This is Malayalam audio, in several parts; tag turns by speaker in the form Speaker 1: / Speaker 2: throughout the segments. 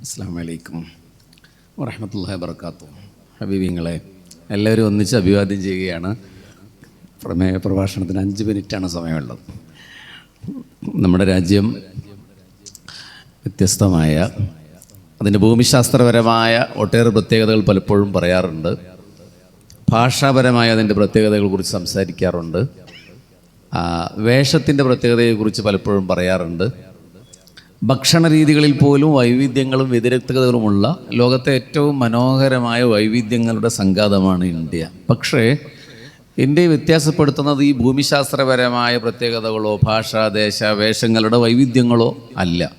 Speaker 1: അസ്സാം വലൈക്കും വറഹമത്തല്ലാ വർക്കാത്തു ഹബീബിങ്ങളെ എല്ലാവരും ഒന്നിച്ച് അഭിവാദ്യം ചെയ്യുകയാണ്. പ്രമേയ പ്രഭാഷണത്തിന് അഞ്ച് മിനിറ്റാണ് സമയമുള്ളത്. നമ്മുടെ രാജ്യം വ്യത്യസ്തമായ അതിന്റെ ഭൂമിശാസ്ത്രപരമായ ഒട്ടേറെ പ്രത്യേകതകൾ പലപ്പോഴും പറയാറുണ്ട്. ഭാഷാപരമായ അതിന്റെ പ്രത്യേകതകളെക്കുറിച്ച് സംസാരിക്കാറുണ്ട്. വേഷത്തിന്റെ പ്രത്യേകതയെക്കുറിച്ച് പലപ്പോഴും പറയാറുണ്ട്. ഭക്ഷണ രീതികളിൽ പോലും വൈവിധ്യങ്ങളും വ്യതിരക്തതകളുമുള്ള ലോകത്തെ ഏറ്റവും മനോഹരമായ വൈവിധ്യങ്ങളുടെ സംഘാതമാണ് ഇന്ത്യ. പക്ഷേ ഇന്ത്യയെ വ്യത്യാസപ്പെടുത്തുന്നത് ഈ ഭൂമിശാസ്ത്രപരമായ പ്രത്യേകതകളോ ഭാഷ ദേശ വേഷങ്ങളുടെ വൈവിധ്യങ്ങളോ അല്ല.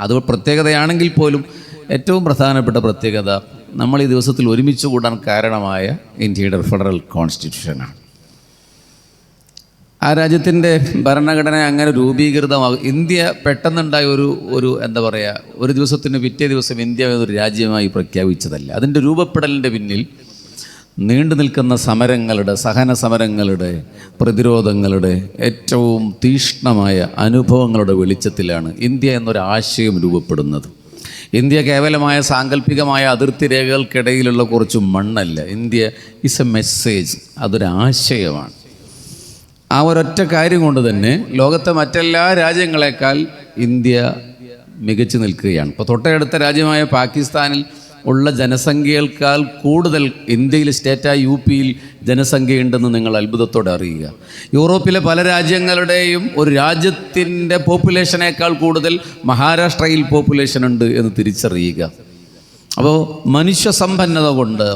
Speaker 1: അത് പ്രത്യേകതയാണെങ്കിൽ പോലും ഏറ്റവും പ്രധാനപ്പെട്ട പ്രത്യേകത നമ്മൾ ഈ ദിവസത്തിൽ ഒരുമിച്ച് കൂടാൻ കാരണമായ ഇന്ത്യയുടെ ഫെഡറൽ കോൺസ്റ്റിറ്റ്യൂഷനാണ്. ആ രാജ്യത്തിന്റെ ഭരണഘടന അങ്ങനെ രൂപീകൃതമാകും ഇന്ത്യ പെട്ടെന്നുണ്ടായ ഒരു ഒരു എന്താ പറയുക ഒരു ദിവസത്തിന് പിറ്റേ ദിവസം ഇന്ത്യ ഒരു രാജ്യമായി പ്രഖ്യാപിച്ചതല്ല. അതിന്റെ രൂപപ്പെടലിന്റെ പിന്നിൽ നീണ്ടു നിൽക്കുന്ന സമരങ്ങളുടെ സഹന സമരങ്ങളുടെ പ്രതിരോധങ്ങളുടെ ഏറ്റവും തീഷ്ണമായ അനുഭവങ്ങളുടെ വെളിച്ചത്തിലാണ് ഇന്ത്യ എന്നൊരു ആശയം രൂപപ്പെടുന്നത്. ഇന്ത്യ കേവലമായ സാങ്കല്പികമായ അതിർത്തി രേഖകൾക്കിടയിലുള്ള കുറച്ച് മണ്ണല്ല. ഇന്ത്യ ഇസ് എ മെസ്സേജ് അതൊരു ആശയമാണ്. ആ ഒരൊറ്റ കാര്യം കൊണ്ട് തന്നെ ലോകത്തെ മറ്റെല്ലാ രാജ്യങ്ങളെക്കാൾ ഇന്ത്യ മികച്ചു നിൽക്കുകയാണ്. ഇപ്പോൾ തൊട്ടടുത്ത രാജ്യമായ പാകിസ്ഥാനിൽ ഉള്ള ജനസംഖ്യയേക്കാൾ കൂടുതൽ ഇന്ത്യയിൽ സ്റ്റേറ്റായ യു പിയിൽ ജനസംഖ്യയുണ്ടെന്ന് നിങ്ങൾ അത്ഭുതത്തോടെ അറിയുക. യൂറോപ്പിലെ പല രാജ്യങ്ങളുടെയും ഒരു രാജ്യത്തിന്റെ പോപ്പുലേഷനേക്കാൾ കൂടുതൽ മഹാരാഷ്ട്രയിൽ പോപ്പുലേഷൻ ഉണ്ട് എന്ന് തിരിച്ചറിയുക. അപ്പോൾ മനുഷ്യസമ്പന്നത കൊണ്ട്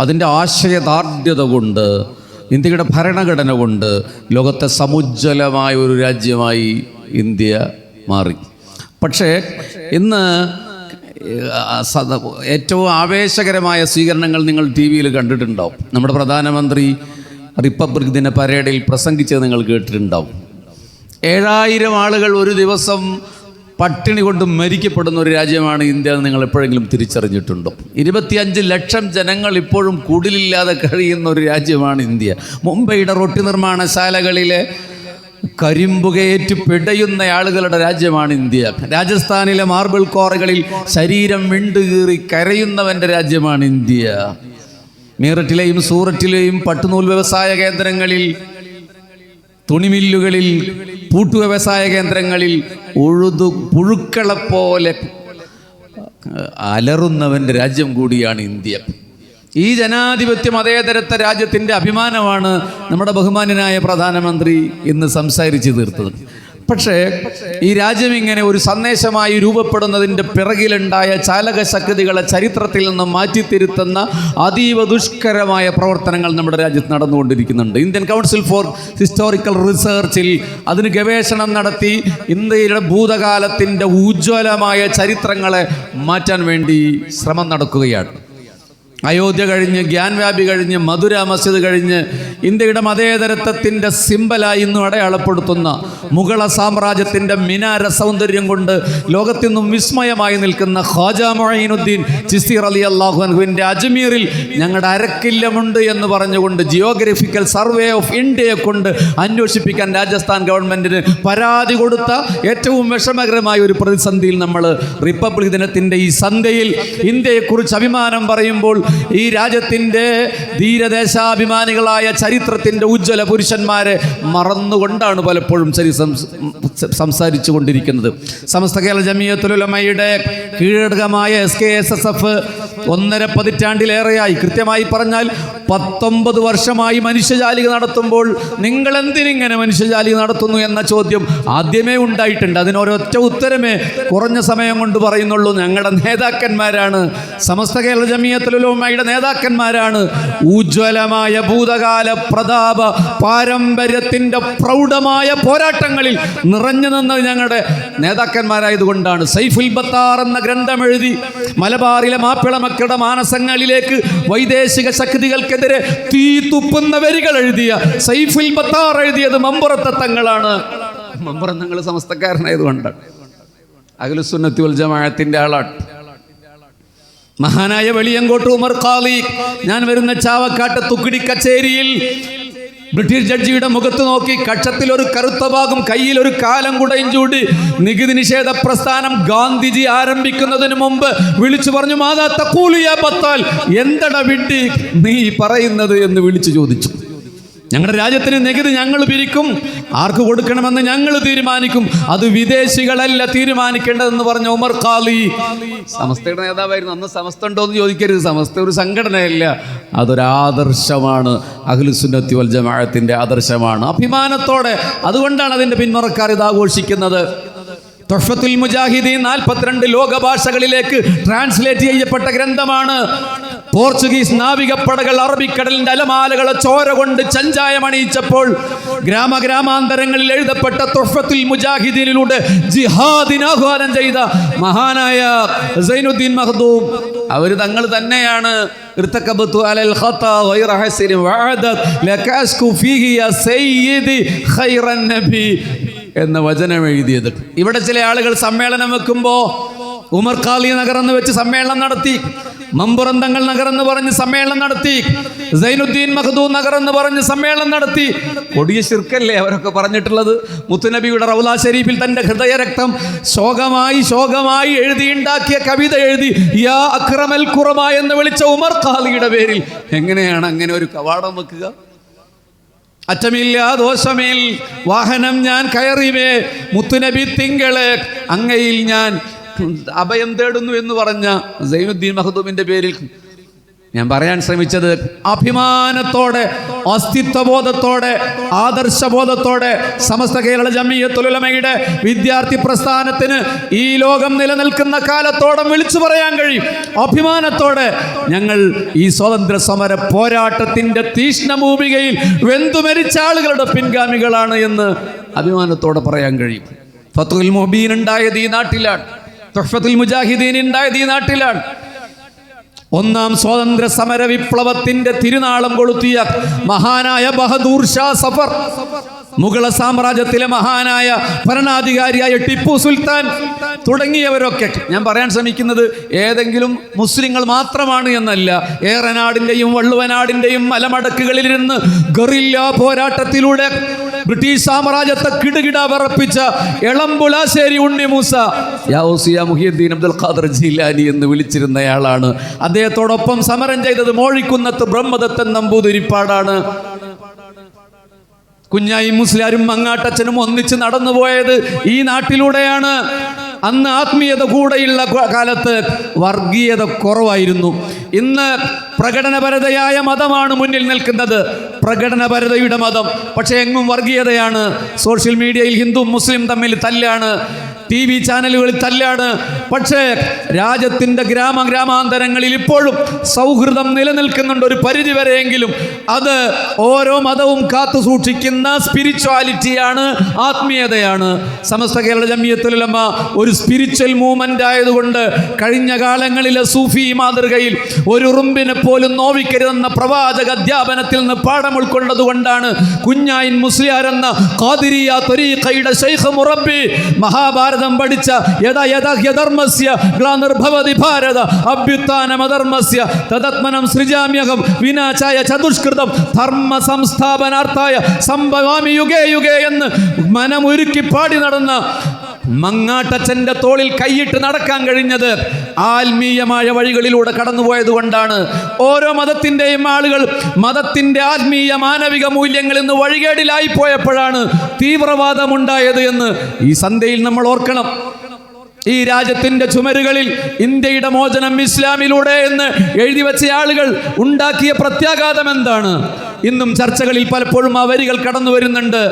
Speaker 1: അതിന്റെ ആശയദാർഢ്യത കൊണ്ട് ഇന്ത്യയുടെ ഭരണഘടന കൊണ്ട് ലോകത്തെ സമുജ്വലമായ ഒരു രാജ്യമായി ഇന്ത്യ മാറി. പക്ഷേ ഇന്ന് ഏറ്റവും ആവേശകരമായ സ്വീകരണങ്ങൾ നിങ്ങൾ ടി വിയിൽ കണ്ടിട്ടുണ്ടാവും. നമ്മുടെ പ്രധാനമന്ത്രി റിപ്പബ്ലിക് ദിന പരേഡിൽ പ്രസംഗിച്ചത് നിങ്ങൾ കേട്ടിട്ടുണ്ടാവും. ഏഴായിരം ആളുകൾ ഒരു ദിവസം പട്ടിണി കൊണ്ട് മരിക്കപ്പെടുന്ന ഒരു രാജ്യമാണ് ഇന്ത്യ എന്ന് നിങ്ങൾ എപ്പോഴെങ്കിലും തിരിച്ചറിഞ്ഞിട്ടുണ്ടോ? ഇരുപത്തിയഞ്ച് ലക്ഷം ജനങ്ങൾ ഇപ്പോഴും കുടിലില്ലാതെ കഴിയുന്ന ഒരു രാജ്യമാണ് ഇന്ത്യ. മുംബൈയുടെ റൊട്ടി നിർമ്മാണശാലകളിലെ കരിമ്പുകയേറ്റ് പിടയുന്ന ആളുകളുടെ രാജ്യമാണ് ഇന്ത്യ. രാജസ്ഥാനിലെ മാർബിൾ കോറകളിൽ ശരീരം വിണ്ടുകീറി കരയുന്നവന്റെ രാജ്യമാണ് ഇന്ത്യ. മീററ്റിലെയും സൂററ്റിലെയും പട്ടുനൂൽ വ്യവസായ കേന്ദ്രങ്ങളിൽ തുണിമില്ലുകളിൽ പൂട്ടു വ്യവസായ കേന്ദ്രങ്ങളിൽ ഉഴുതു പുഴുക്കളെപ്പോലെ അലറുന്നവന്റെ രാജ്യം കൂടിയാണ് ഇന്ത്യ. ഈ ജനാധിപത്യ മതേതരത്വ രാജ്യത്തിന്റെ അഭിമാനമാണ് നമ്മുടെ ബഹുമാന്യനായ പ്രധാനമന്ത്രി ഇന്ന് സംസാരിച്ചു തീർത്തത്. പക്ഷേ ഈ രാജ്യം ഇങ്ങനെ ഒരു സന്ദേശമായി രൂപപ്പെടുന്നതിന്റെ പിറകിലുണ്ടായ ചാലകശക്തികളെ ചരിത്രത്തിൽ നിന്നും മാറ്റിത്തിരുത്തുന്ന അതീവ ദുഷ്കരമായ പ്രവർത്തനങ്ങൾ നമ്മുടെ രാജ്യത്ത് നടന്നുകൊണ്ടിരിക്കുന്നുണ്ട്. ഇന്ത്യൻ കൗൺസിൽ ഫോർ ഹിസ്റ്റോറിക്കൽ റിസർച്ചിൽ അതിന് ഗവേഷണം നടത്തി ഇന്ത്യയുടെ ഭൂതകാലത്തിന്റെ ഉജ്ജ്വലമായ ചരിത്രങ്ങളെ മാറ്റാൻ വേണ്ടി ശ്രമം നടക്കുകയാണ്. അയോധ്യ കഴിഞ്ഞ് ഗ്യാൻവാബി കഴിഞ്ഞ് മധുര മസ്ജിദ് കഴിഞ്ഞ് ഇന്ത്യയുടെ മതേതരത്വത്തിന്റെ സിമ്പലായി ഇന്നും അടയാളപ്പെടുത്തുന്ന മുഗള സാമ്രാജ്യത്തിന്റെ മിനാര സൗന്ദര്യം കൊണ്ട് ലോകത്തിൽ നിന്നും വിസ്മയമായി നിൽക്കുന്ന ഖാജ മൊയ്നുദ്ദീൻ ചിസ്തീർ അലി അള്ളാഹുവിന്റെ അജ്മീറിൽ ഞങ്ങളുടെ അരക്കില്ലമുണ്ട് എന്ന് പറഞ്ഞുകൊണ്ട് ജിയോഗ്രഫിക്കൽ സർവേ ഓഫ് ഇന്ത്യയെ കൊണ്ട് അന്വേഷിപ്പിക്കാൻ രാജസ്ഥാൻ ഗവൺമെന്റിന് പരാതി കൊടുത്ത ഏറ്റവും വിഷമകരമായ ഒരു പ്രതിസന്ധിയിൽ നമ്മൾ റിപ്പബ്ലിക് ദിനത്തിന്റെ ഈ സന്ധ്യയിൽ ഇന്ത്യയെക്കുറിച്ച് അഭിമാനം പറയുമ്പോൾ ഈ രാജ്യത്തിന്റെ ധീരദേശാഭിമാനികളായ ചരിത്രത്തിന്റെ ഉജ്ജ്വല പുരുഷന്മാരെ മറന്നുകൊണ്ടാണ് പലപ്പോഴും ശരി സംസാരിച്ചു കൊണ്ടിരിക്കുന്നത്. സമസ്ത കേരള ജമിയത്തുലമയുടെ കീഴടകമായ S K S S F ഒന്നര പതിറ്റാണ്ടിലേറെയായി. കൃത്യമായി പറഞ്ഞാൽ പത്തൊമ്പത് വർഷമായി മനുഷ്യജാലിക നടത്തുമ്പോൾ നിങ്ങൾ എന്തിനിങ്ങനെ മനുഷ്യജാലിക നടത്തുന്നു എന്ന ചോദ്യം ആദ്യമേ ഉണ്ടായിട്ടുണ്ട്. അതിനൊരൊറ്റ ഉത്തരമേ കുറഞ്ഞ സമയം കൊണ്ട് പറയുന്നുള്ളൂ. ഞങ്ങളുടെ നേതാക്കന്മാരാണ്. സമസ്ത കേരള ജമിയത്തുലുലമയുടെ നേതാക്കന്മാരാണ്. ഉജ്ജ്വലമായ ഭൂതകാല പ്രതാപ പാരമ്പര്യത്തിന്റെ പ്രൗഢമായ പോരാട്ടങ്ങളിൽ നിറഞ്ഞു നിന്നത് ഞങ്ങളുടെ നേതാക്കന്മാരായതുകൊണ്ടാണ്. സൈഫുൽ ബത്താർ എന്ന ഗ്രന്ഥം എഴുതി മലബാറിലെ മാപ്പിള മക്കളുടെ മാനസങ്ങളിലേക്ക് വൈദേശിക ശക്തികൾക്കെതിരെ തീ തുപ്പുന്ന വരികൾ എഴുതിയ സൈഫുൽ ബത്താർ എഴുതിയത് മമ്പുറത്തെ തങ്ങളാണ്. മമ്പുറം തങ്ങൾ സമസ്തക്കാരനായതുകൊണ്ടാണ് അഖിലുസുന്നത്തി വൽ ജമാഅത്തിന്റെ ആളാണ്. മഹാനായ വെളിയങ്കോട്ട് ഉമർ ഖാലി ഞാൻ വരുന്ന ചാവക്കാട്ട് തുക്കിടി കച്ചേരിയിൽ ബ്രിട്ടീഷ് ജഡ്ജിയുടെ മുഖത്ത് നോക്കി കക്ഷത്തിൽ ഒരു കറുത്ത ഭാഗം കയ്യിൽ ഒരു കാലം കുടയും ചൂടി നികുതി നിഷേധ പ്രസ്ഥാനം ഗാന്ധിജി ആരംഭിക്കുന്നതിന് മുമ്പ് വിളിച്ചു പറഞ്ഞു മാതാ തക്കൂലിയ പത്താൽ എന്തട വിട്ടി? നീ പറയുന്നത് എന്ന് വിളിച്ചു ചോദിച്ചു. ഞങ്ങളുടെ രാജ്യത്തിന് നികുതി ഞങ്ങൾ പിരിക്കും. ആർക്ക് കൊടുക്കണമെന്ന് ഞങ്ങൾ തീരുമാനിക്കും. അത് വിദേശികളല്ല തീരുമാനിക്കേണ്ടതെന്ന് പറഞ്ഞ ഉമർ ഖാലി. സമസ്തയുടെ നേതാവായിരുന്നു. അന്ന് സമസ്ത ഉണ്ടോ എന്ന് ചോദിക്കരുത്. സമസ്ത ഒരു സംഘടനയല്ല. അതൊരു ആദർശമാണ് അഖിലുസുന്നത്തി വൽ ജമാഅത്തിന്റെ ആദർശമാണ്. അഭിമാനത്തോടെ അതുകൊണ്ടാണ് അതിന്റെ പിന്മുറക്കാർ ഇത് ആഘോഷിക്കുന്നത്. തൊഫത്തുൽ മുജാഹിദീൻ നാൽപ്പത്തിരണ്ട് ലോക ഭാഷകളിലേക്ക് ട്രാൻസ്ലേറ്റ് ചെയ്യപ്പെട്ട ഗ്രന്ഥമാണ്. പോർച്ചുഗീസ് നാവികപ്പടകൾ അറബിക്കടലിന്റെ അലമാലകളെ ചോര കൊണ്ട് ചഞ്ചായമണിയിച്ചപ്പോൾ ഗ്രാമഗ്രാമാന്തരങ്ങളിൽ എഴുതപ്പെട്ട തൊഫത്തുൽ മുജാഹിദീനിലൂടെ ജിഹാദിന് ആഹ്വാനം ചെയ്ത മഹാനായ സൈനുദ്ദീൻ മഹദൂം അവർ തങ്ങൾ തന്നെയാണ് ارتكبت على الخطا غير حسن وعدت لكاسكو فيه يا سيدي خير النبي എന്ന വചനം എഴുതിയത് ഇവിടെ ചില ആളുകൾ സമ്മേളനം വെക്കുമ്പോൾ ഉമർ ഖാലി നഗർ എന്ന് വെച്ച് സമ്മേളനം നടത്തി മമ്പുറന്തങ്ങൾ നഗർ എന്ന് പറഞ്ഞ് സമ്മേളനം നടത്തി. സൈനുദ്ദീൻ മഹദൂ നഗർ എന്ന് പറഞ്ഞ് സമ്മേളനം നടത്തി. കൊടിയ ശിർക്കല്ലേ അവരൊക്കെ പറഞ്ഞിട്ടുള്ളത്? മുത്തുനബിയുടെ റൗല ഷരീഫിൽ തന്റെ ഹൃദയ രക്തം ശോകമായി ശോകമായി എഴുതിയുണ്ടാക്കിയ കവിത എഴുതി യാ അക്രമൽ കുറമ എന്ന് വിളിച്ച ഉമർ ഖാലിയുടെ പേരിൽ. എങ്ങനെയാണ് അങ്ങനെ ഒരു കവാടം വെക്കുക? അറ്റമില്ല ദോഷമേൽ വാഹനം ഞാൻ കയറിവേ മുത്തുനബി തിങ്കളെ അങ്ങയിൽ ഞാൻ അഭയം തേടുന്നു എന്ന് പറഞ്ഞ സൈനുദ്ദീൻ മഹദൂമിന്റെ പേരിൽ ഞാൻ പറയാൻ ശ്രമിച്ചത് അഭിമാനത്തോടെ അസ്തിത്വബോധത്തോടെ ആദർശബോധത്തോടെ സമസ്ത കേരള ജമീയത്തുലമയുടെ വിദ്യാർത്ഥി പ്രസ്ഥാനത്തിന് ഈ ലോകം നിലനിൽക്കുന്ന കാലത്തോടെ വിളിച്ചു പറയാൻ കഴിയും. അഭിമാനത്തോടെ ഞങ്ങൾ ഈ സ്വാതന്ത്ര്യ സമര പോരാട്ടത്തിന്റെ തീഷ്ണഭൂമികയിൽ വെന്തുമരിച്ച ആളുകളുടെ പിൻഗാമികളാണ് എന്ന് അഭിമാനത്തോടെ പറയാൻ കഴിയും. ഫത്തുൽ മൊബീൻ ഉണ്ടായത് ഈ നാട്ടിലാണ്. തൊഹഫത്തുൽ മുജാഹിദീൻ ഉണ്ടായത് ഈ നാട്ടിലാണ്. ഒന്നാം സ്വാതന്ത്ര്യ സമര വിപ്ലവത്തിന്റെ തിരുനാളം കൊളുത്തിയ മഹാനായ ബഹദൂർ ഷാ സഫർ മുഗള സാമ്രാജ്യത്തിലെ മഹാനായ ഭരണാധികാരിയായ ടിപ്പു സുൽത്താൻ തുടങ്ങിയവരൊക്കെ. ഞാൻ പറയാൻ ശ്രമിക്കുന്നത് ഏതെങ്കിലും മുസ്ലിങ്ങൾ മാത്രമാണ് എന്നല്ല ഏറനാടിന്റെയും വള്ളുവനാടിന്റെയും നിന്ന് ഗറില്ലാ പോരാട്ടത്തിലൂടെ ബ്രിട്ടീഷ് സാമ്രാജ്യത്തെ കിടുകിട വിറപ്പിച്ച എളമ്പുളാശ്ശേരി ഉണ്ണി മൂസ. യാസിയ മുഹിയുദ്ദീൻ അബ്ദുൽ ഖാദർ ജീലാനി എന്ന് വിളിച്ചിരുന്നയാളാണ്. അദ്ദേഹത്തോടൊപ്പം സമരം ചെയ്തത് മോഴിക്കുന്നത്ത് ബ്രഹ്മദത്തൻ നമ്പൂതിരിപ്പാടാണ്. കുഞ്ഞായി മുസ്ലിയാരും മങ്ങാട്ടച്ചനും ഒന്നിച്ച് നടന്നുപോയത് ഈ നാട്ടിലൂടെയാണ്. അന്ന് ആത്മീയത കൂടെയുള്ള കാലത്ത് വർഗീയത കുറവായിരുന്നു. ഇന്ന് പ്രകടനപരതയായ മതമാണ് മുന്നിൽ നിൽക്കുന്നത്. പ്രകടനപരതയുടെ മതം. പക്ഷേ എങ്ങും വർഗീയതയാണ്. സോഷ്യൽ മീഡിയയിൽ ഹിന്ദു മുസ്ലിം തമ്മിൽ തല്ലാണ്. ടി വി ചാനലുകളിൽ തല്ലാണ്. പക്ഷേ രാജ്യത്തിന്റെ ഗ്രാമ ഗ്രാമാന്തരങ്ങളിൽ ഇപ്പോഴും സൗഹൃദം നിലനിൽക്കുന്നുണ്ട് ഒരു പരിധി വരെയെങ്കിലും. അത് ഓരോ മതവും കാത്തു സൂക്ഷിക്കുന്ന സ്പിരിച്വാലിറ്റിയാണ് ആത്മീയതയാണ്. സമസ്ത കേരള ജമിയത്തുലമ ഒരു സ്പിരിച്വൽ മൂവ്മെന്റ് ആയതുകൊണ്ട് കഴിഞ്ഞ കാലങ്ങളിലെ സൂഫി മാതൃകയിൽ ഒരു ഉറുമ്പിനെ പോലും നോവിക്കരുതെന്ന പ്രവാചക അധ്യാപനത്തിൽ നിന്ന് പാഠം ഉൾക്കൊണ്ടതുകൊണ്ടാണ് കുഞ്ഞായിൻ മുസ്ലിയാർ എന്ന ഖാദിരിയ തൊരീഖയുടെ ശൈഖ് മുറബി മഹാഭാരതം പഠിച്ച യഥാ യഥാ യധർമ്മസ്യ ഗ്ലാനിർഭവതി ഭാരത അഭ്യുത്ഥാനമധർമ്മസ്യ തദത്മനം സൃജാമ്യഹം വിനാശായ ചതുഷ്കൃതം ധർമ്മ സംസ്ഥാപനാർത്ഥായ സംഭവാമി യുഗേ യുഗേ എന്ന് മനമൊരുക്കി പാടി നടന്ന മങ്ങാട്ടച്ചന്റെ തോളിൽ കൈയിട്ട് നടക്കാൻ കഴിഞ്ഞത് ആത്മീയമായ വഴികളിലൂടെ കടന്നുപോയത് കൊണ്ടാണ്. ഓരോ മതത്തിന്റെയും ആളുകൾ മതത്തിന്റെ ആത്മീയ മാനവിക മൂല്യങ്ങളിൽ നിന്ന് വഴികേടിലായി പോയപ്പോഴാണ് തീവ്രവാദമുണ്ടായത് എന്ന് ഈ സന്ധ്യയിൽ നമ്മൾ ഓർക്കണം. ഈ രാജ്യത്തിന്റെ ചുമരുകളിൽ ഇന്ത്യയുടെ മോചനം ഇസ്ലാമിലൂടെ എന്ന് എഴുതി വെച്ച ആളുകൾ ഉണ്ടാക്കിയ പ്രത്യാഘാതം എന്താണ്? ഇന്നും ചർച്ചകളിൽ പലപ്പോഴും ആ വരികൾ കടന്നു വരുന്നുണ്ട്.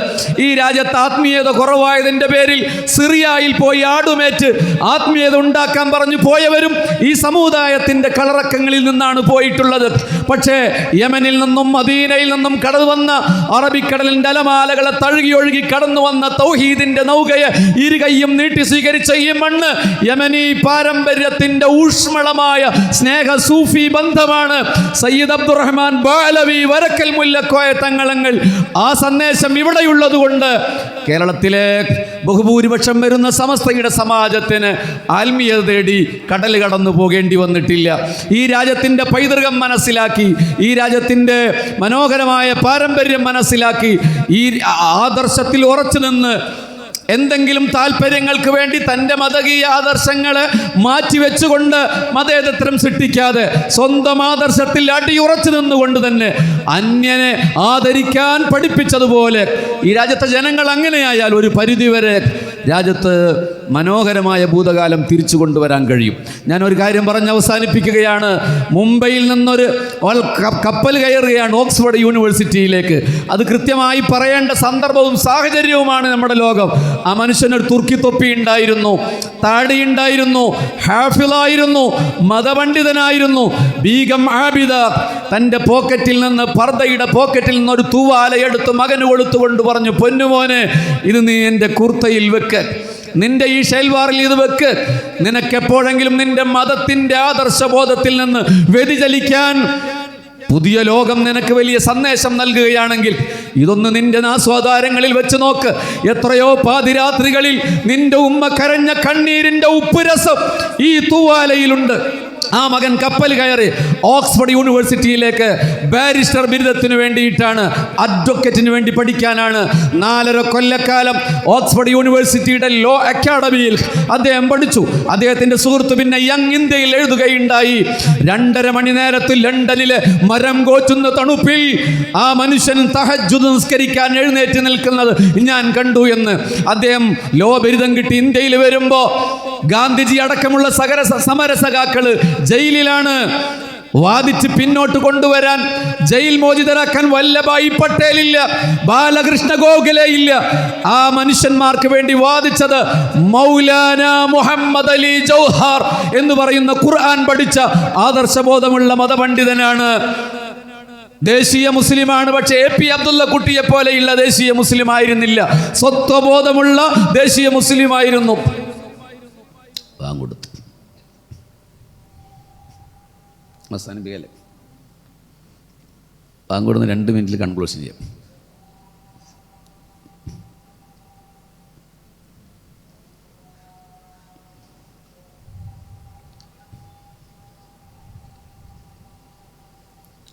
Speaker 1: ഈ രാജ്യത്ത് ആത്മീയത കുറവായതിന്റെ പേരിൽ സിറിയയിൽ പോയി ആടുമേറ്റ് ആത്മീയത ഉണ്ടാക്കാൻ പറഞ്ഞു പോയവരും ഈ സമുദായത്തിന്റെ കളറക്കങ്ങളിൽ നിന്നാണ് പോയിട്ടുള്ളത്. പക്ഷേ യമനിൽ നിന്നും മദീനയിൽ നിന്നും കടന്നു വന്ന അറബിക്കടലിന്റെ അലമാലകളെ തഴുകി ഒഴുകി കടന്നു വന്ന തൗഹീദിന്റെ നൗകയെ ഇരുകൈയും നീട്ടി സ്വീകരിച്ച ഈ മണ്ണ് യമനി പാരമ്പര്യത്തിന്റെ ഊഷ്മളമായ സ്നേഹ സൂഫി ബന്ധമാണ്. സയ്യിദ് അബ്ദുറഹ്മാൻ ബാലവി വരക്കൽ മുല്ലക്കോയ തങ്ങളങ്ങൾ. ആ സന്ദേശം ഇവിടെയുള്ളത് കൊണ്ട് കേരളത്തിലെ ബഹുഭൂരിപക്ഷം വരുന്ന സമസ്തയുടെ സമാജത്തിന് ആത്മീയത തേടി കടൽ കടന്നു പോകേണ്ടി വന്നിട്ടില്ല. ഈ രാജ്യത്തിന്റെ പൈതൃകം മനസ്സിലാക്കി ഈ രാജ്യത്തിന്റെ മനോഹരമായ പാരമ്പര്യം മനസ്സിലാക്കി ഈ ആദർശത്തിൽ ഉറച്ചു നിന്ന് എന്തെങ്കിലും താല്പര്യങ്ങൾക്ക് വേണ്ടി തന്റെ മതകീയ ആദർശങ്ങൾ മാറ്റിവെച്ചുകൊണ്ട് മതേതത്രം സൃഷ്ടിക്കാതെ സ്വന്തം ആദർശത്തിൽ അടിയുറച്ചു നിന്നുകൊണ്ട് തന്നെ അന്യനെ ആദരിക്കാൻ പഠിപ്പിച്ചതുപോലെ ഈ രാജ്യത്തെ ജനങ്ങൾ അങ്ങനെയായാൽ ഒരു പരിധിവരെ രാജ്യത്ത് മനോഹരമായ ഭൂതകാലം തിരിച്ചു കൊണ്ടുവരാൻ കഴിയും. ഞാൻ ഒരു കാര്യം പറഞ്ഞ് അവസാനിപ്പിക്കുകയാണ്. മുംബൈയിൽ നിന്നൊരു കപ്പൽ കയറുകയാണ് ഓക്സ്ഫോർഡ് യൂണിവേഴ്സിറ്റിയിലേക്ക്. അത് കൃത്യമായി പറയേണ്ട സന്ദർഭവും സാഹചര്യവുമാണ് നമ്മുടെ ലോകം. ആ മനുഷ്യനൊരു തുർക്കി തൊപ്പി ഉണ്ടായിരുന്നു താടിയുണ്ടായിരുന്നു ഹാഫിളായിരുന്നു മതപണ്ഡിതനായിരുന്നു. ബീഗം ആബിദ തന്റെ പോക്കറ്റിൽ നിന്ന് പർദ്ദയുടെ പോക്കറ്റിൽ നിന്ന് ഒരു തൂവാലയെടുത്ത് മകന് കൊടുത്തുകൊണ്ട് പറഞ്ഞു പൊന്നുമോനെ ഇത് നീ എന്റെ കുർത്തയിൽ വെക്ക്. നിന്റെ ഈ ഷെൽവാറിൽ ഇത് വെക്ക്. നിനക്കെപ്പോഴെങ്കിലും നിന്റെ മതത്തിന്റെ ആദർശബോധത്തിൽ നിന്ന് വ്യതിചലിക്കാൻ പുതിയ ലോകം നിനക്ക് വലിയ സന്ദേശം നൽകുകയാണെങ്കിൽ ഇതൊന്ന് നിന്റെ നാസ്വാദാരങ്ങളിൽ വെച്ച് നോക്ക്. എത്രയോ പാതിരാത്രികളിൽ നിന്റെ ഉമ്മ കരഞ്ഞ കണ്ണീരിന്റെ ഉപ്പുരസം ഈ തൂവാലയിലുണ്ട്. ആ മകൻ കപ്പൽ കയറി ഓക്സ്ഫോർഡ് യൂണിവേഴ്സിറ്റിയിലേക്ക് ബാരിസ്റ്റർ ബിരുദത്തിന് വേണ്ടിയിട്ടാണ് അഡ്വക്കറ്റിന് വേണ്ടി പഠിക്കാനാണ്. നാലര കൊല്ലക്കാലം ഓക്സ്ഫോർഡ് യൂണിവേഴ്സിറ്റിയുടെ ലോ അക്കാഡമിയിൽ അദ്ദേഹം പഠിച്ചു. അദ്ദേഹത്തിന്റെ സുഹൃത്ത് പിന്നെ യങ് ഇന്ത്യയിൽ എഴുതുകയുണ്ടായി. രണ്ടര മണി നേരത്തിൽ ലണ്ടനിലെ മരം കോച്ചുന്ന തണുപ്പിൽ ആ മനുഷ്യൻ തഹജു നിസ്കരിക്കാൻ എഴുന്നേറ്റ് നിൽക്കുന്നത് ഞാൻ കണ്ടു എന്ന് അദ്ദേഹം ലോ ബിരുദം കിട്ടി ഇന്ത്യയിൽ വരുമ്പോൾ ഗാന്ധിജി അടക്കമുള്ള സകര സമര സഖാക്കൾ ജയിലിലാണ്. വാദിച്ച് പിന്നോട്ട് കൊണ്ടുവരാൻ ജയിൽ മോചിതരാക്കാൻ വല്ലഭായി പട്ടേലില്ല ബാലകൃഷ്ണ ഗോഖലെ ഇല്ല. ആ മനുഷ്യന്മാർക്ക് വേണ്ടി വാദിച്ചത് മൗലാന മുഹമ്മദ് അലി ജൗഹാർ എന്ന് പറയുന്ന ഖുർആൻ പഠിച്ച ആദർശബോധമുള്ള മതപണ്ഡിതനാണ്. ദേശീയ മുസ്ലിമാണ് പക്ഷെ എ പി അബ്ദുള്ള കുട്ടിയെ പോലെയുള്ള ദേശീയ മുസ്ലിം ആയിരുന്നില്ല സ്വത്വബോധമുള്ള ദേശീയ മുസ്ലിം ആയിരുന്നു വാങ്ങൊടുത്തു അവസാനിപ്പിക്കല്ലേ വാങ്ങൊടുന്ന് രണ്ട് മിനിറ്റിൽ കൺക്ലൂഷൻ ചെയ്യാം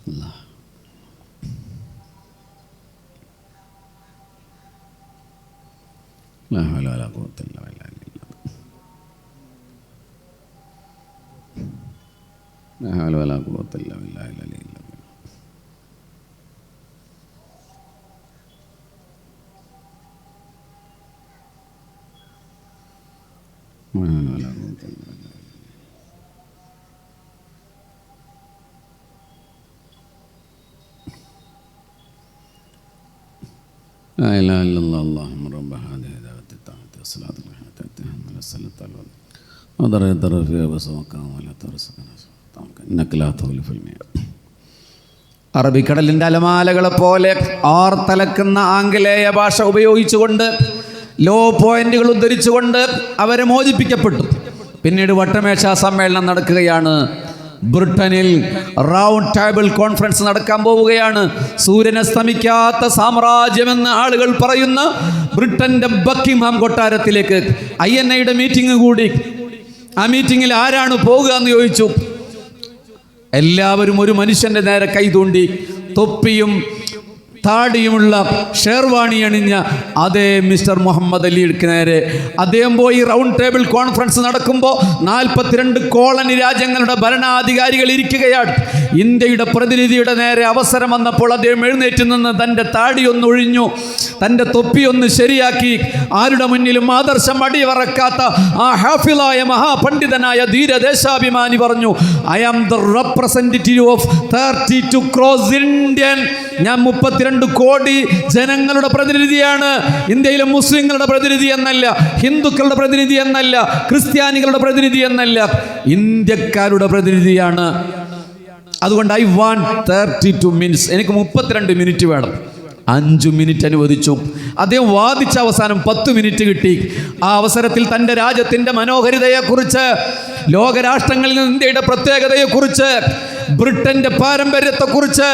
Speaker 1: അല്ലാ. لا حول ولا قوة إلا بالله لا حول ولا قوة إلا بالله العظيم. لا إلا بالله لا إله إلا الله اللهم رب هذه دعوة الطاعة والصلاة والحياة التهم الصلاة والوضع وضر يضر فيها بصوك ولا ترسكنا إنك നമുക്ക് അറബിക്കടലിന്റെ അലമാലകളെ പോലെ ആർത്തലക്കുന്ന ആംഗലേയ ഭാഷ ഉപയോഗിച്ചുകൊണ്ട് ലോ പോയിന്റുകൾ ഉദ്ധരിച്ചുകൊണ്ട് അവരെ മോചിപ്പിക്കപ്പെട്ടു. പിന്നീട് വട്ടമേശ സമ്മേളനം നടക്കുകയാണ്. ബ്രിട്ടനിൽ റൗണ്ട് ടേബിൾ കോൺഫറൻസ് നടക്കാൻ പോവുകയാണ്. സൂര്യൻ സാമ്രാജ്യം സാമ്രാജ്യമെന്ന് ആളുകൾ പറയുന്ന ബ്രിട്ടന്റെ ബക്കിംഗ്ഹാം കൊട്ടാരത്തിലേക്ക് ഐ എൻ ഐയുടെ മീറ്റിംഗ് കൂടി. ആ മീറ്റിങ്ങിൽ ആരാണ് പോകുക എന്ന് ചോദിച്ചു. എല്ലാവരും ഒരു മനുഷ്യന്റെ നേരെ കൈതൂണ്ടി തൊപ്പിയും താടിയുമുള്ള ഷേർവാണി അണിഞ്ഞ അതേ മിസ്റ്റർ മുഹമ്മദ് അലിക്ക് നേരെ. അദ്ദേഹം പോയി റൗണ്ട് ടേബിൾ കോൺഫറൻസ് നടക്കുമ്പോൾ നാൽപ്പത്തിരണ്ട് കോളനി രാജ്യങ്ങളുടെ ഭരണാധികാരികൾ ഇരിക്കുകയാണ്. ഇന്ത്യയുടെ പ്രതിനിധിയുടെ നേരെ അവസരം വന്നപ്പോൾ അദ്ദേഹം എഴുന്നേറ്റ് നിന്ന് തന്റെ താടി ഒന്ന് ഒഴിഞ്ഞു തന്റെ തൊപ്പി ഒന്ന് ശരിയാക്കി. ആരുടെ മുന്നിലും ആദർശം അടിയറക്കാത്ത ആ ഹാഫിലായ മഹാപണ്ഡിതനായ ധീരദേശാഭിമാനി പറഞ്ഞു I am the representative of thirty two crores Indian ഞാൻ മുപ്പത്തിരണ്ട് കോടി ജനങ്ങളുടെ പ്രതിനിധിയാണ്. ഇന്ത്യയിലെ മുസ്ലിങ്ങളുടെ പ്രതിനിധി എന്നല്ല ഹിന്ദുക്കളുടെ പ്രതിനിധി എന്നല്ല ക്രിസ്ത്യാനികളുടെ പ്രതിനിധി എന്നല്ല. ഇന്ത്യക്കാരുടെ പ്രതിനിധിയാണ്. അതുകൊണ്ട് I want thirty two minutes എനിക്ക് മുപ്പത്തിരണ്ട് മിനിറ്റ് വേണം. അഞ്ചു മിനിറ്റ് അനുവദിച്ചു. അദ്ദേഹം വാദിച്ച അവസാനം പത്ത് മിനിറ്റ് കിട്ടി. ആ അവസരത്തിൽ തന്റെ രാജ്യത്തിന്റെ മനോഹരിതയെക്കുറിച്ച് ലോകരാഷ്ട്രങ്ങളിൽ നിന്ന് ഇന്ത്യയുടെ പ്രത്യേകതയെക്കുറിച്ച് ബ്രിട്ടന്റെ പാരമ്പര്യത്തെക്കുറിച്ച്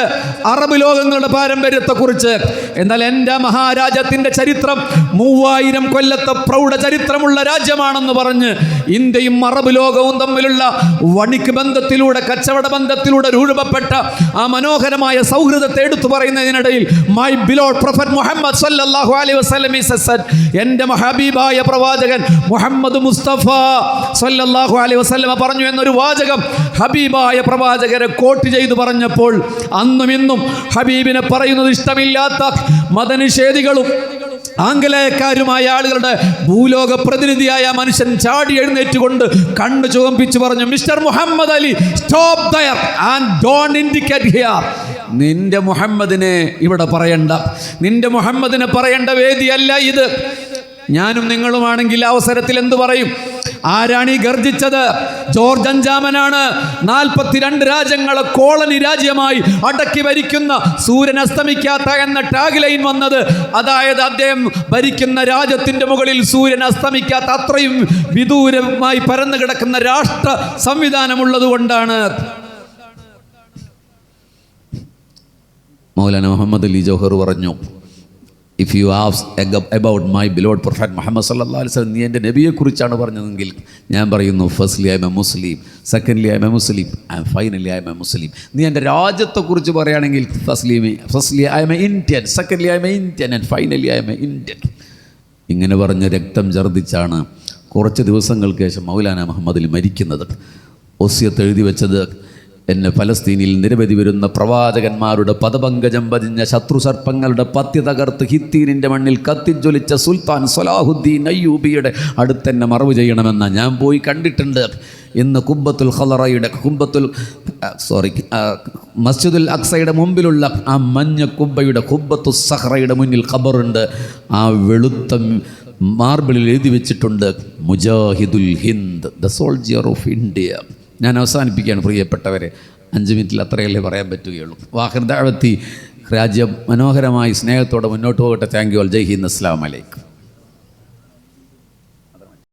Speaker 1: അറബ് ലോകങ്ങളുടെ പാരമ്പര്യത്തെക്കുറിച്ച്. എന്നാൽ എന്റെ മഹാരാജ്യത്തിന്റെ ചരിത്രം മൂവായിരം കൊല്ലത്തെ പ്രൗഢ ചരിത്രമുള്ള രാജ്യമാണെന്ന് പറഞ്ഞ് ഇന്ത്യയും അറബ് ലോകവും തമ്മിലുള്ള വണിക്ക് ബന്ധത്തിലൂടെ കച്ചവട ബന്ധത്തിലൂടെ രൂപപ്പെട്ട ആ മനോഹരമായ സൗഹൃദത്തെ എടുത്തു പറയുന്നതിനിടയിൽ മൈ ബിലോഡ് പ്രൊഫറ്റ് മുഹമ്മദ് വസല്ലം ഈസ് സെഡ് എന്റെ മഹബീബായ പ്രവാചകൻ മുഹമ്മദ് മുസ്തഫ സല്ലല്ലാഹു അലൈഹി വസ്ലമ പറഞ്ഞു എന്നൊരു വാചകം ഹബീബായ പ്രവാചകരെ കോട്ട് ചെയ്തു പറഞ്ഞപ്പോൾ അന്നും ഇന്നും ഹബീബിനെ പറയുന്നത് ഇഷ്ടമില്ലാത്ത മതനിഷേധികളും ആംഗലേയക്കാരുമായ ആളുകളുടെ ഭൂലോക പ്രതിനിധിയായ മനുഷ്യൻ ചാടി എഴുന്നേറ്റുകൊണ്ട് കണ്ണു ചുവമ്പിച്ച് പറഞ്ഞു mister Muhammad Ali stop there and don't indicate here നിന്റെ മുഹമ്മദിനെ ഇവിടെ പറയണ്ട. നിന്റെ മുഹമ്മദിനെ പറയേണ്ട വേദിയല്ല ഇത്. ഞാനും നിങ്ങളുമാണെങ്കിൽ അവസരത്തിൽ എന്തു പറയും? ആരാണ് ഈ ഗർജിച്ചത്? ജോർജ് അഞ്ചാമനാണ്. നാൽപ്പത്തിരണ്ട് രാജ്യങ്ങളെ കോളനി രാജ്യമായി അടക്കി ഭരിക്കുന്ന സൂര്യൻ അസ്തമിക്കാത്ത എന്ന ടാഗ് ലൈൻ വന്നത്. അതായത് അദ്ദേഹം ഭരിക്കുന്ന രാജ്യത്തിന്റെ മുകളിൽ സൂര്യൻ അസ്തമിക്കാത്ത അത്രയും വിദൂരമായി പരന്നു കിടക്കുന്ന രാഷ്ട്ര സംവിധാനമുള്ളത് കൊണ്ടാണ്. മൗലാന മുഹമ്മദ് അലി ജോഹർ പറഞ്ഞു if you ask about my beloved prophet Muhammad സല്ലാ അലിസ്ലം നീ എന്റെ നബിയെക്കുറിച്ചാണ് പറഞ്ഞതെങ്കിൽ ഞാൻ പറയുന്നു firstly I am a Muslim secondly I am a Muslim I finally I am a Muslim നീ എന്റെ രാജ്യത്തെക്കുറിച്ച് പറയുകയാണെങ്കിൽ firstly firstly I am a Indian secondly I am a Indian and finally I am a Indian ഇങ്ങനെ പറഞ്ഞ് രക്തം ഛർദ്ദിച്ചാണ് കുറച്ച് ദിവസങ്ങൾക്ക് ശേഷം മൗലാന മുഹമ്മദിൽ മരിക്കുന്നത്. ഒസ്യത്ത് എഴുതി വെച്ചത് എന്നെ ഫലസ്തീനിൽ നിരവധി വരുന്ന പ്രവാചകന്മാരുടെ പദപങ്കജം പതിഞ്ഞ ശത്രു സർപ്പങ്ങളുടെ പത്തി തകർത്ത് ഹിത്തീനിന്റെ മണ്ണിൽ കത്തിജ്വലിച്ച സുൽത്താൻ സലാഹുദ്ദീൻ അയ്യൂബിയുടെ അടുത്തെന്നെ മറവ് ചെയ്യണമെന്ന് ഞാൻ പോയി കണ്ടിട്ടുണ്ട്. ഇന്ന് കുബ്ബത്തുൽ ഖലറയുടെ കുബ്ബത്തുൽ സോറി മസ്ജിദുൽ അക്സയുടെ മുമ്പിലുള്ള ആ മഞ്ഞ കുബ്ബയുടെ കുബത്തു സഹറയുടെ മുന്നിൽ ഖബറുണ്ട്. ആ വെളുത്ത മാർബിളിൽ എഴുതി വെച്ചിട്ടുണ്ട് Mujahidul Hind the soldier of India. ഞാൻ അവസാനിപ്പിക്കുകയാണ് പ്രിയപ്പെട്ടവരെ. അഞ്ച് മിനിറ്റിൽ അത്രയല്ലേ പറയാൻ പറ്റുകയുള്ളൂ. വാഹൃദാഴത്തി രാജ്യം മനോഹരമായി സ്നേഹത്തോടെ മുന്നോട്ട് പോകട്ടെ. താങ്ക് യു അൽ ജയ് ഹിന്ദ്. അസ്ലാം വലൈക്കും